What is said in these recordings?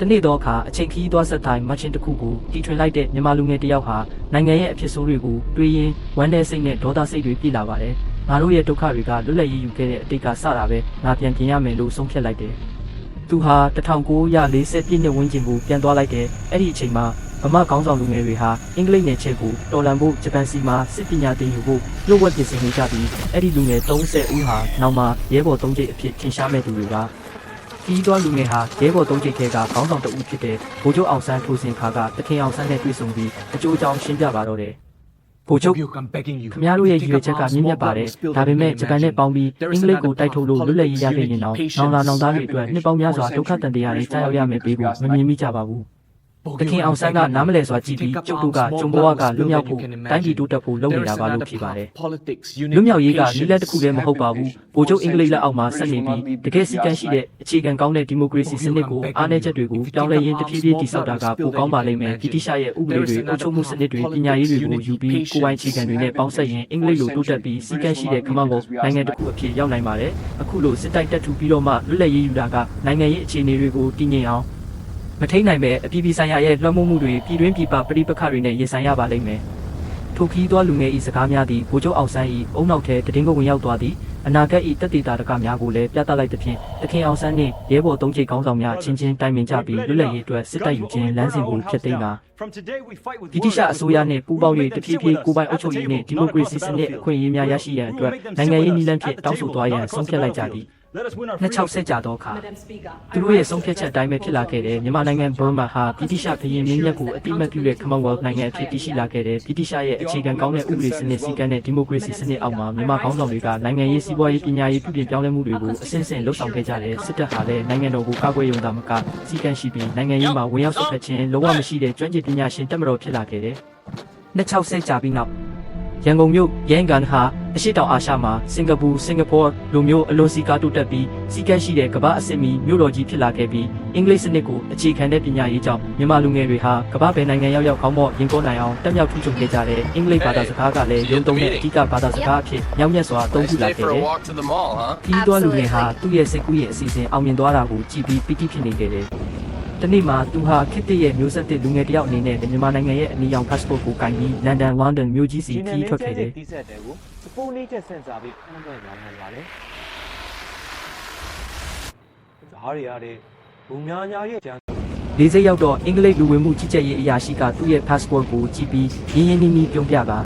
တနေ့တော့အခါအချိန်ခီးသွားဆက်တိုင်းမချင်းတစ်ခုကိုတီထွင်လိုက်တဲ့မြန်မာလူငယ်တစ်ယောက်ဟာနိုင်ငံရဲ့အဖြစ်ဆိုးတွေကိုတွေးရင်းဝမ်းနည်းစိတ်နဲ့ဒေါသစိတ်တွေပြည့်လာပါတယ်။ငါတို့ရဲ့ဒုက္ခတွေကလွတ်လပ်ရေးယူခဲ့တဲ့အတိတ်ကစတာပဲငါပြန်ပြင်ရမယ်လို့ဆုံးဖြတ်လိုက်တယ်။သူဟာ1940ပြည့်နှစ်ဝန်းကျင်ကိုပြန်သွားလိုက်တယ်။အဲ့ဒီအချိန်မှာဗမာကောင်းဆောင်လူငယ်တွေဟာအင်္ဂလိပ်နယ်ချဲကိုတော်လန်ဖို့ဂျပန်စီမှာစစ်ပညာသင်ယူဖို့လှုပ်ဝက်ပြင်ဆင်နေကြပြီးအဲ့ဒီလူငယ်30ဦးဟာနောက်မှာရဲဘော်3ကျိတ်အဖြစ်ထင်ရှားမဲ့သူတွေက ကြီးသွားလူငယ်ဟာရဲဘော်သုံးချိတ်ထဲကခေါင်းဆောင်တဦးဖြစ်တဲ့ဗိုလ်ချုပ်အောင်ဆန်းထိုးစင်ခါကတခင်အောင်ဆန်းနဲ့တွေ့ဆုံပြီးအကျိုးအကြောင်းရှင်းပြပါတော့တယ်။ဗိုလ်ချုပ် I'm begging you. ခင်ဗျားတို့ရဲ့ရည်ရွယ်ချက်ကမြင့်မြတ်ပါတယ်။ဒါပေမဲ့ဂျပန်နဲ့ပေါင်းပြီးအင်္ဂလိပ်ကိုတိုက်ထုတ်လို့လွတ်လပ်ရေးရခဲ့ရင်တော့နောင်လာနောင်သားတွေအတွက်နှစ်ပေါင်းများစွာဒုက္ခတန်တရားတွေကြားရောက်ရမယ်ပေးဖို့မမြင်မိကြပါဘူး။ တခင်အောင်ဆန်းကနားမလဲစွာကြည့်ပြီးကျုပ်တို့ကကျုံဘဝကလွတ်မြောက်ဖို့တိုင်းပြည်တိုးတက်ဖို့လုပ်နေတာပါလို့ဖြေပါတယ်။လွတ်မြောက်ရေးကနီးလက်တစ်ခုတည်းမဟုတ်ပါဘူး။ဗိုလ်ချုပ်အင်္ဂလိပ်လက်အောက်မှာဆက်နေပြီးတကယ်စီကံရှိတဲ့အခြေခံကောင်းတဲ့ဒီမိုကရေစီစနစ်ကိုအားနည်းချက်တွေကိုပြောင်းလဲရင်းတဖြည်းဖြည်းတည်ဆောက်တာကပိုကောင်းပါလိမ့်မယ်။ဗြိတိရှရဲ့ဥပဒေတွေအုပ်ချုပ်မှုစနစ်တွေပညာရေးတွေကိုယူပြီးကိုယ်ပိုင်အခြေခံတွေနဲ့ပေါင်းစပ်ရင်အင်္ဂလိပ်လိုတိုးတက်ပြီးစီကံရှိတဲ့ခမန်းကိုနိုင်ငံတစ်ခုအဖြစ်ရောက်နိုင်ပါတယ်။အခုလိုစစ်တိုက်တက်ထူပြီးတော့မှလွတ်လပ်ရေးယူတာကနိုင်ငံရေးအခြေအနေတွေကိုတည်ငြိမ်အောင် မထိန်နိုင်ပဲအပြည်ပြည်ဆိုင်ရာရဲ့လွှမ်းမိုးမှုတွေပြည်တွင်းပြည်ပပြည်ပခါတွေနဲ့ရင်ဆိုင်ရပါလိမ့်မယ်။ထိုခီးသောလူငယ်၏စကားများသည်ဗိုလ်ချုပ်အောင်ဆန်း၏အုံနောက်ထဲတည်င်းကိုဝင်ရောက်သွားသည်အနာဂတ်၏တက်တေတာတကများကိုလည်းပြသလိုက်သဖြင့်တခင်အောင်ဆန်းနှင့်ရဲဘော်သုံးချိတ်ကောင်းဆောင်များအချင်းချင်းတိုင်ပင်ကြပြီးလွတ်လပ်ရေးအတွက်စစ်တပ်ယူခြင်းလမ်းစဉ်ကိုဖျက်သိမ်းတာဗြိတိရှအစိုးရနှင့်ပူးပေါင်း၍တဖြည်းဖြည်းကိုယ်ပိုင်အုပ်ချုပ်ရေးနှင့်ဒီမိုကရေစီစနစ်အခွင့်အရေးများရရှိရန်အတွက်နိုင်ငံရေးနည်းလမ်းဖြင့်တောင်းဆိုသွားရန်ဆုံးဖြတ်လိုက်ကြသည် 2060ကြာသောအခါသူတို့ရဲ့ဆုံးဖြတ်ချက်အတိုင်းပဲဖြစ်လာခဲ့တယ်မြန်မာနိုင်ငံဘ ර් မာဟာဗြိတိရှဘရင်မင်းမြတ်ကိုအတိအမှတ်ပြုတဲ့ Commonwealth နိုင်ငံအဖြစ်တည်ရှိလာခဲ့တယ်ဗြိတိရှရဲ့အခြေခံကောင်းတဲ့ဥပဒေစနစ်စည်းကမ်းတဲ့ဒီမိုကရေစီစနစ်အောက်မှာမြန်မာခေါင်းဆောင်တွေကနိုင်ငံရေးစီးပွားရေးပညာရေးပြုပြင်ပြောင်းလဲမှုတွေကိုအစဉ်စဉ်လှုပ်ဆောင်ခဲ့ကြတယ်စစ်တပ်ဟာလည်းနိုင်ငံတော်ကိုကာကွယ်ရုံသာမကစည်းကမ်းရှိပြီးနိုင်ငံရေးမှာဝင်ရောက်ဆွတ်ဖက်ခြင်းလုံးဝမရှိတဲ့ကျွမ်းကျင်ပညာရှင်တက်မတော်ဖြစ်လာခဲ့တယ်2060ကြာပြီးနောက်ရန်ကုန်မြို့ရန်ကန်ဟာ အရှိတောင်အာရှမှာစင်ကာပူစင်ကာပူလိုမျိုးအလွန်စီကားတိုးတက်ပြီးစီကန်းရှိတဲ့ကမ္ဘာအဆင့်မီမြို့တော်ကြီးဖြစ်လာခဲ့ပြီးအင်္ဂလိပ်စနစ်ကိုအခြေခံတဲ့ပညာရေးကြောင့်မြန်မာလူငယ်တွေဟာကမ္ဘာဘယ်နိုင်ငံရောက်ရောက်ကောင်းမော့ရင်ကောနိုင်အောင်တက်မြောက်ထူးချွန်ခဲ့ကြတဲ့အင်္ဂလိပ်ဘာသာစကားကလည်းရုံသုံးတဲ့အဓိကဘာသာစကားအဖြစ်ညောင်မြတ်စွာအသုံးပြုလာ Stay ခဲ့ for တယ် a walk to the mall, huh? ။ပြီးသွားလူငယ်ဟာသူ့ရဲ့စိတ်ကူးရဲ့အစီအစဉ်အောင်မြင်သွားတာကိုကြည်ပြီးပီတိဖြစ်နေခဲ့တယ်။တနေ့မှာသူဟာခစ်တစ်ရဲ့မျိုးဆက်တဲ့လူငယ်တစ်ယောက်အနေနဲ့မြန်မာနိုင်ငံရဲ့အနီရောင် passport ကိုကင်ပြီးလန်ဒန်လန်ဒန်မြို့ကြီးစီခီးထွက်ခဲ့တယ်တီးဆက်တယ်ကိုစ ပိုးလေးချက်ဆင်စားပြီးဖမ်းတဲ့ညာခံပါတယ်။ဒါတွေရတယ်ဘုံများများရဲ့ကြံ။လေးစိတ်ရောက်တော့အင်္ဂလိပ်လူဝင်မှုကြီးကြပ်ရေးအရာရှိကသူ့ရဲ့ passport ကိုကြည့်ပြီးရင်းရင်းနှီးနှီးပြုံးပြတာ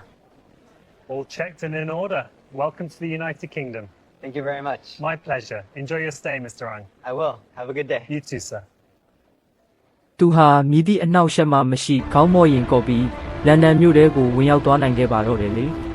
All checked and in order. Welcome to the United Kingdom. Thank you very much. My pleasure. Enjoy your stay, Mr. Ang. I will. Have a good day. You too, sir. ။သူဟာမြည်သည့်အနောက်ရှက်မှမရှိခေါင်းမော့ရင်ကော်ပြီးလန်ဒန်မြို့ထဲကိုဝင်ရောက်သွားနိုင်ခဲ့ပါတော့တယ်လေ။